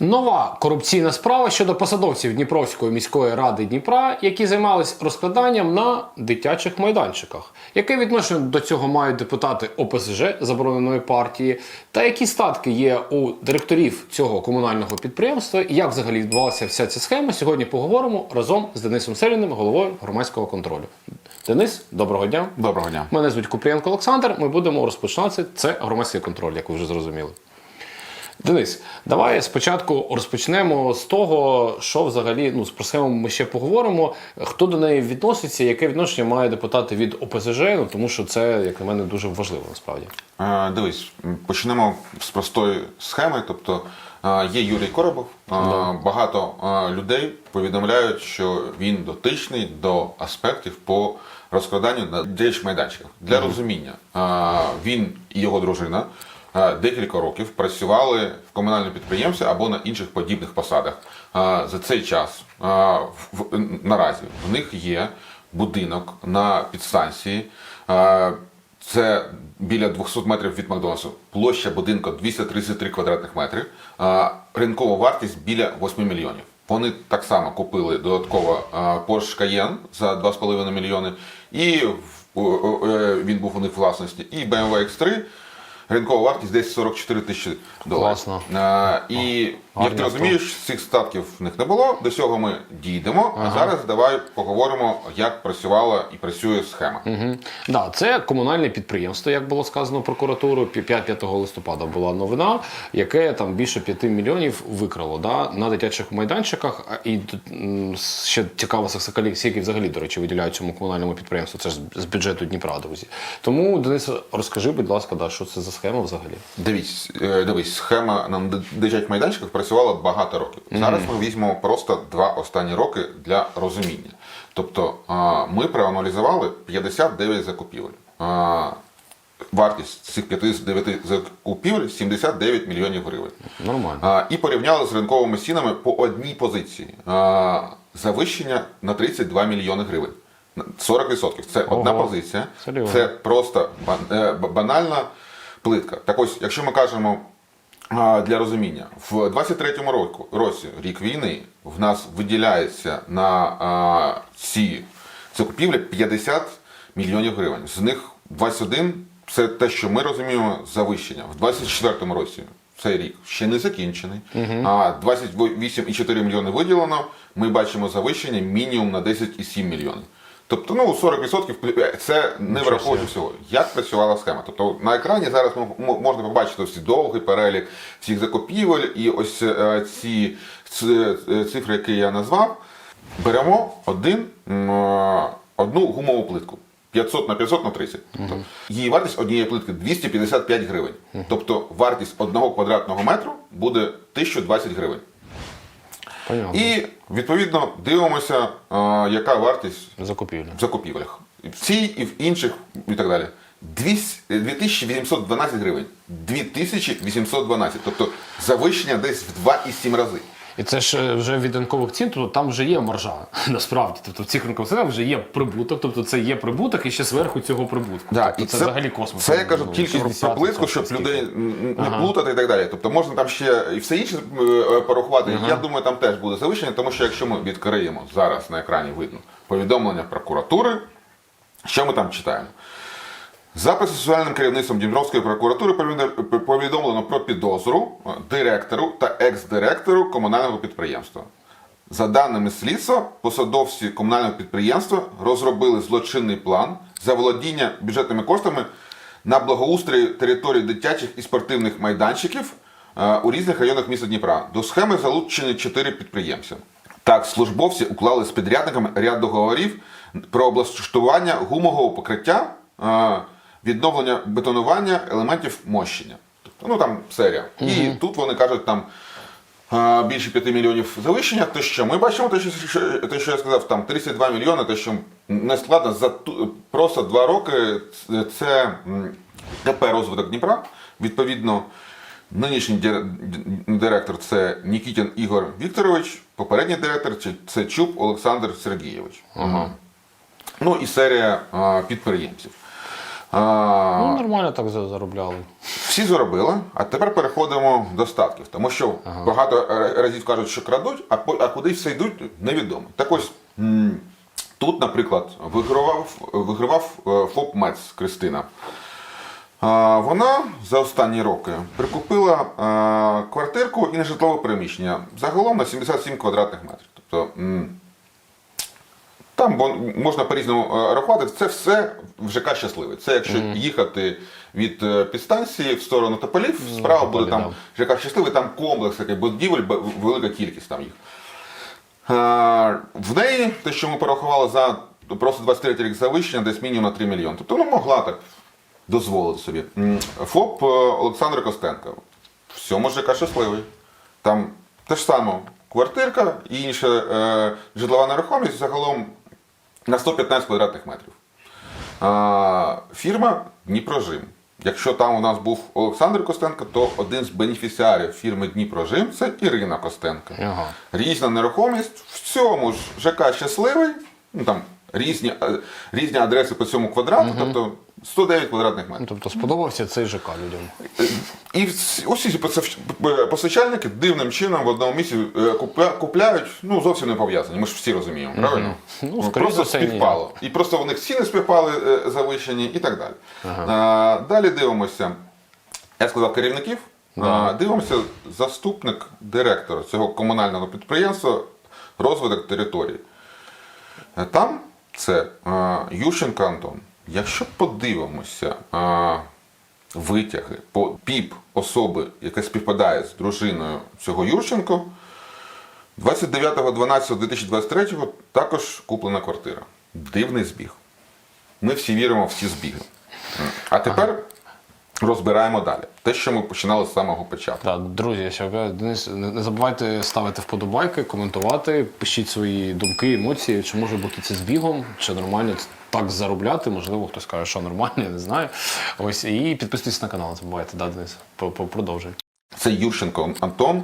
Нова корупційна справа щодо посадовців Дніпровської міської ради Дніпра, які займались розкраданням на дитячих майданчиках. Яке відношення до цього мають депутати ОПЗЖ забороненої партії, та які статки є у директорів цього комунального підприємства, і як взагалі відбувалася вся ця схема? Сьогодні поговоримо разом з Денисом Селіним, головою громадського контролю. Денис, доброго дня. Доброго дня. Мене звуть Купрієнко Олександр. Ми будемо розпочинати. Це громадський контроль, як ви вже зрозуміли. Денис, давай спочатку розпочнемо з того, що взагалі ну, про схему ми ще поговоримо. Хто до неї відноситься, яке відношення має депутати від ОПЗЖ, ну тому що це, як на мене, дуже важливо насправді. Е, Дивись, почнемо з простої схеми. Тобто е, є Юрій Коробов. Е, Багато е, людей повідомляють, що він дотичний до аспектів по розкраданню на дитячих майданчиках. Для розуміння, е, він і його дружина. Декілька років працювали в комунальному підприємстві або на інших подібних посадах. За цей час наразі в них є будинок на підстанції. Це біля 200 метрів від Макдональдсу. Площа будинку 233 квадратних метри. Ринкова вартість біля 8 мільйонів. Вони так само купили додатково Porsche Cayenne за 2,5 мільйони. І е, він був у них власності. І BMW X3. Ринкова вартість десь 44 тисячі доларів. Класно. А, і як ти розумієш, цих статків в них не було. До цього ми дійдемо. А зараз давай поговоримо, як працювала і працює схема. Угу. Да, це комунальне підприємство, як було сказано прокуратурою. 5 листопада була новина, яке там більше 5 мільйонів викрало да, на дитячих майданчиках. І ще цікаво, скільки взагалі, до речі, виділяють цьому комунальному підприємству. Це ж з бюджету Дніпра, друзі. Тому, Денис, розкажи, будь ласка, да, що це за схема взагалі? Дивись, е, дивись, схема на дитячих майданчиках працювала багато років. Зараз ми візьмемо просто два останні роки для розуміння. Тобто ми проаналізували 59 закупівель. Вартість цих 59 закупівель 79 мільйонів гривень. Нормально. А, І порівняли з ринковими цінами по одній позиції. А, Завищення на 32 мільйони гривень. На 40%. Це одна позиція. Серйозно. Це просто е, банальна плитка. Так ось, якщо ми кажемо для розуміння, в 23-му року, році, рік війни, в нас виділяється на ці закупівлі 50 мільйонів гривень. З них 21 це те, що ми розуміємо, завищення. В 24-му році цей рік ще не закінчений, а 28,4 мільйони виділено. Ми бачимо завищення мінімум на 10,7 мільйонів. Тобто, ну 40% це не враховуючи всього. Як працювала схема? Тобто на екрані зараз можна побачити ось довгий перелік цих закупівель і ось е, ці е, цифри, які я назвав. Беремо один, е, одну гумову плитку. 500 на 500 на 30. Тобто, її вартість однієї плитки 255 гривень. Тобто вартість одного квадратного метру буде 1020 гривень. Понятно. І відповідно дивимося, а, яка вартість Закупівля. в закупівлях. В цій і в інших і так далі. 200 2812 гривень. 2812. Тобто завищення десь в 2,7 рази. І це ж е, вже від ринкових цін, тобто там вже є маржа насправді. Тобто в цих ринкових цінах вже є прибуток, тобто це є прибуток і ще зверху цього прибутку. тобто це, взагалі космос. Це я кажу Ну, 60, плитку, щоб скільки. людей не плутати і так далі. Тобто можна там ще і все інше е, порахувати. Я думаю, там теж буде завищення, тому що якщо ми відкриємо зараз на екрані видно повідомлення прокуратури, що ми там читаємо? За процесуальним керівництвом Дніпровської прокуратури повідомлено про підозру е, директору та екс-директору комунального підприємства. За даними слідства, посадовці комунального підприємства розробили злочинний план заволодіння бюджетними коштами на благоустрій території дитячих і спортивних майданчиків е, у різних районах міста Дніпра. До схеми залучені чотири підприємця. Так, службовці уклали з підрядниками ряд договорів про облаштування гумового покриття, е, відновлення бетонування елементів мощення. Тобто, ну там серія. І тут вони кажуть, там більше 5 мільйонів завищення. То що ми бачимо, те, що, те, що я сказав, там 32 мільйони, те, що не складно за просто два роки. Це- КП розвиток Дніпра. Відповідно, нинішній директор це Нікітін Ігор Вікторович, попередній директор це- Чуб Олександр Сергійович. Ага. Ну і серія а, підприємців. А, Ну, нормально так за- заробляли. всі заробили, а тепер переходимо до статків. Тому що багато разів кажуть, що крадуть, а, по- а куди все йдуть, невідомо. Так ось м, тут, наприклад, вигравав, вигравав е, ФОП МЕЦ Кристина. А, Вона за останні роки прикупила а, квартирку і нежитлове приміщення загалом на 77 квадратних метрів. Тобто м, там бо- можна по-різному е, рахувати. Це все в ЖК щасливий. Це якщо їхати від е, підстанції в сторону Тополів, справа Тополі, буде там ЖК щасливий, там комплекс такий будівель, велика кількість там їх. Е, В неї те, що ми порахували за просто 23 рік завищення, десь мінімум на 3 мільйони. Тобто вона могла так дозволити собі. ФОП е, Олександр Костенко. В цьому ЖК щасливий. Там те ж саме квартирка і інша е, житлова нерухомість загалом на 115 квадратних метрів. А, фірма Дніпрожим. Якщо там у нас був Олександр Костенко, то один з бенефіціарів фірми Дніпрожим це Ірина Костенко. Ага. Різна нерухомість в цьому ж ЖК щасливий, ну там різні, е, різні адреси по цьому квадрату, тобто 109 квадратних метрів. Ну, Тобто сподобався цей ЖК людям. І усі ці постачальники дивним чином в одному місці е, купляють, ну зовсім не пов'язані. Ми ж всі розуміємо, правильно? Ну, скоріше просто за все, ні. співпало. І просто у них ціни співпали е, завищені і так далі. А, далі дивимося. Я сказав керівників. А, дивимося заступник директора цього комунального підприємства розвиток території. Е, Там це е, Ющенко Антон. Якщо подивимося а, витяги по піп особи, яка співпадає з дружиною цього Юрченко, 29.12.2023 також куплена квартира. Дивний збіг. Ми всі віримо в ці збіги. А тепер розбираємо далі. Те, що ми починали з самого початку. Так, друзі, я ще Денис, не забувайте ставити вподобайки, коментувати, пишіть свої думки, емоції, чи може бути це збігом, чи нормально так заробляти. Можливо, хтось каже, що нормально, я не знаю. Ось і підписуйтесь на канал, не забувайте, да, Денис, продовжуй. Це Ющенко Антон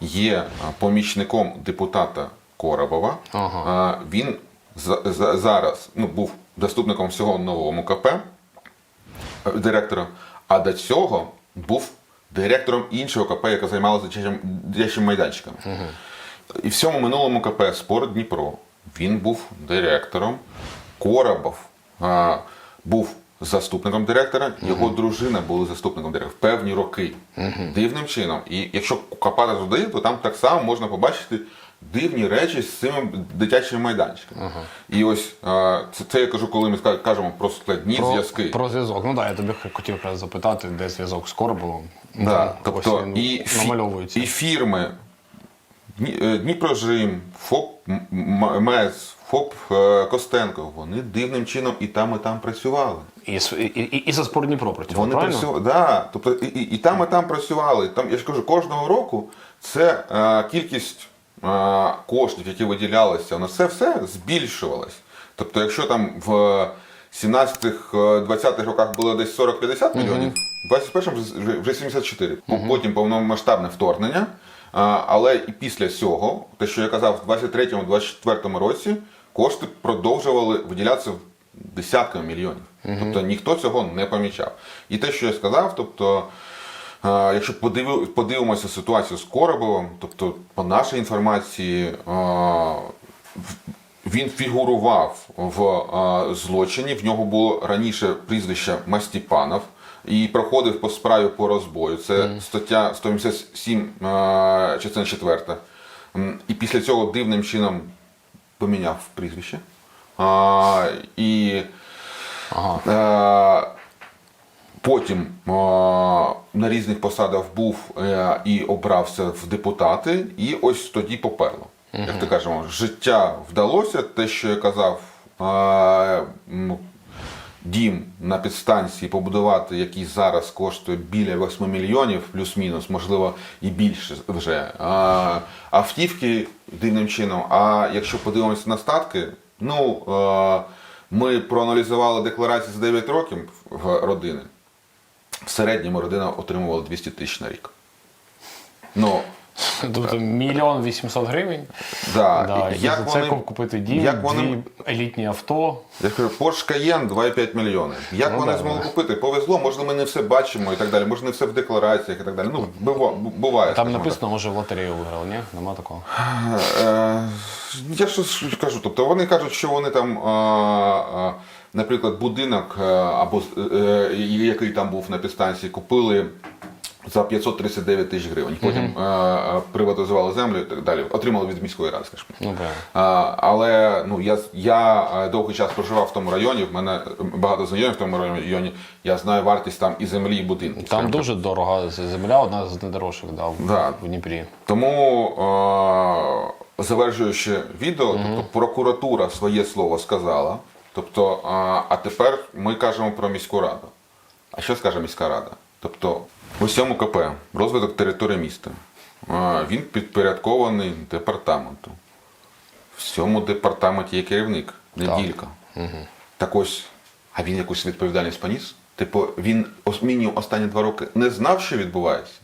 є помічником депутата Коробова. Ага. Він за- за- зараз ну, був заступником всього нового КП е, директора, а до цього був директором іншого КП, яке займалося дитячим, дитячими майданчиками. І в цьому минулому КП Спорт Дніпро він був директором. Коробов а, був заступником директора, його дружина була заступником директора в певні роки. Дивним чином. І якщо копати туди, то там так само можна побачити дивні речі з цими дитячими майданчиками. І ось а, це, це я кажу, коли ми кажемо про складні зв'язки. Про зв'язок. Ну так, я тобі хотів якраз запитати, де зв'язок з Коробовим. Да, тобто він і, намальовується. і фірми е, Дніпрожим, ФОП МЕС, ФОП е, Костенко, вони дивним чином і там, і там працювали. І, і, і, і за спорт Дніпро працював, Вони правильно? працювали, да, тобто і, і, і там, і там працювали. Там, я ж кажу, кожного року це е, кількість е, коштів, які виділялися, на це все збільшувалось. Тобто, якщо там в 17-20-х роках було десь 40-50 мільйонів, в 21-му вже, вже 74. Потім повномасштабне вторгнення. Але і після цього, те, що я казав, в 23-24 році кошти продовжували виділятися в десятками мільйонів. Тобто ніхто цього не помічав. І те, що я сказав, тобто, е, якщо подиви- подивимося ситуацію з Коробовим, тобто по нашій інформації, він фігурував в злочині. В нього було раніше прізвище Мастіпанов і проходив по справі по розбою. Це стаття 187, е, частина 4. І після цього дивним чином поміняв прізвище. І е, потім на різних посадах був е, і обрався в депутати, і ось тоді поперло. Як ти кажемо, життя вдалося, те, що я казав, дім на підстанції побудувати, який зараз коштує біля 8 мільйонів, плюс-мінус, можливо, і більше вже. А, автівки дивним чином. А якщо подивимося на статки, ну е, ми проаналізували декларації за 9 років в родини. В середньому родина отримувала 200 тисяч на рік. Ну, Тобто мільйон вісімсот гривень. Да. Да, і і за це купити дім, як вони, елітні авто. Я ж кажу, Porsche Cayenne 2,5 мільйони. Як Ну вони да, змогли да. купити? Повезло, може ми не все бачимо і так далі, може не все в деклараціях і так далі. Ну, бува- буває. Там скажімо написано, може, в лотерею виграли, ні? Нема такого. Е, Я ж ж кажу, тобто вони кажуть, що вони там, е, е, наприклад, будинок, е, або е, е, який там був на підстанції, купили за 539 тисяч гривень. Потім е, е, приватизували землю і так далі. Отримали від міської ради, скажімо. Ну, правильно. А, але ну я я довгий час проживав в тому районі. В мене багато знайомих в тому районі. Я знаю вартість там і землі, і будинків. Там скажімо дуже дорога земля, одна з найдорожчих да, в, Да. в Дніпрі. Тому е, завершуючи відео, тобто прокуратура своє слово сказала. Тобто, е, а тепер ми кажемо про міську раду. А що скаже міська рада? Тобто, в усьому КП розвиток території міста. він підпорядкований департаменту. В цьому департаменті є керівник, неділька. Так ось, а він якусь відповідальність поніс? Типу, він мінімум останні два роки не знав, що відбувається.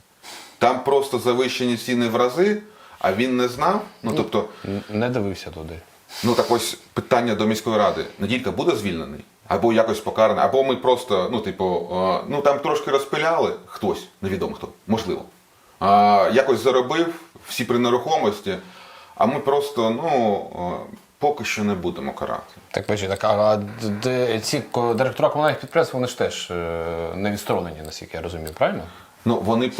Там просто завищені ціни в рази, а він не знав. Ну тобто, Не дивився туди. Ну так ось питання до міської ради: Неділька буде звільнений? Або якось покараний, або ми просто, ну, типу, е, ну там трошки розпиляли хтось, невідомо хто, можливо. А, якось заробив всі при нерухомості, а ми просто, ну, е, поки що не будемо карати. Так, почі, так, а ці директора комунальних підприємств, вони ж теж е, не відсторонені, наскільки я розумію, правильно? Ну, вони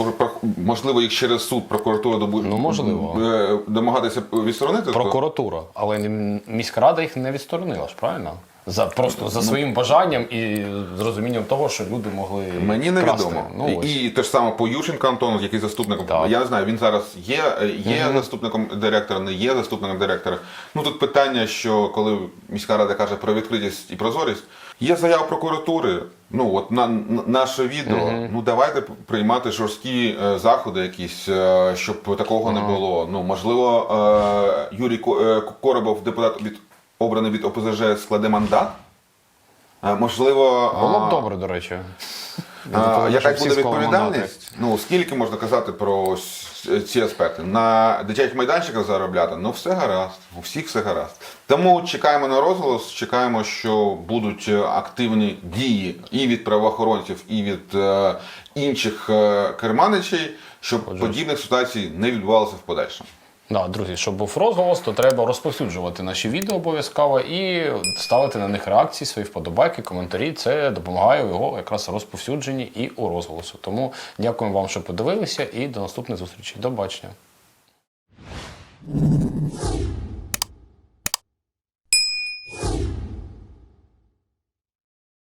можливо, їх через суд прокуратура добу... Ну, можливо. е, домагатися відсторонити. то- Прокуратура, але міська рада їх не відсторонила ж, правильно? За просто за своїм бажанням і з розумінням того, що люди могли Мені невідомо. Ну, і, і те ж саме по Ющенко Антону, який заступником. Так. Я не знаю, він зараз є, є заступником директора, не є заступником директора. Ну тут питання, що коли міська рада каже про відкритість і прозорість, є заява прокуратури. Ну от на, на наше відео. Ну давайте приймати жорсткі е, заходи, якісь, е, щоб такого не було. Ну можливо, е, Юрій е, Коробов, депутат від обраний від ОПЗЖ, складе мандат. Е, Можливо, Було б добре, до речі. а, Щоб Яка буде відповідальність? Ну скільки можна казати про ось ці аспекти? На дитячих майданчиках заробляти? Ну все гаразд, у всіх все гаразд. Тому чекаємо на розголос, чекаємо, що будуть активні дії і від правоохоронців, і від е, інших е, керманичей, щоб подібних ситуацій не відбувалося в подальшому. Да, друзі, щоб був розголос, то треба розповсюджувати наші відео обов'язково і ставити на них реакції, свої вподобайки, коментарі. Це допомагає його якраз розповсюдженні і у розголосу. Тому дякуємо вам, що подивилися, і до наступних зустрічей. До бачення.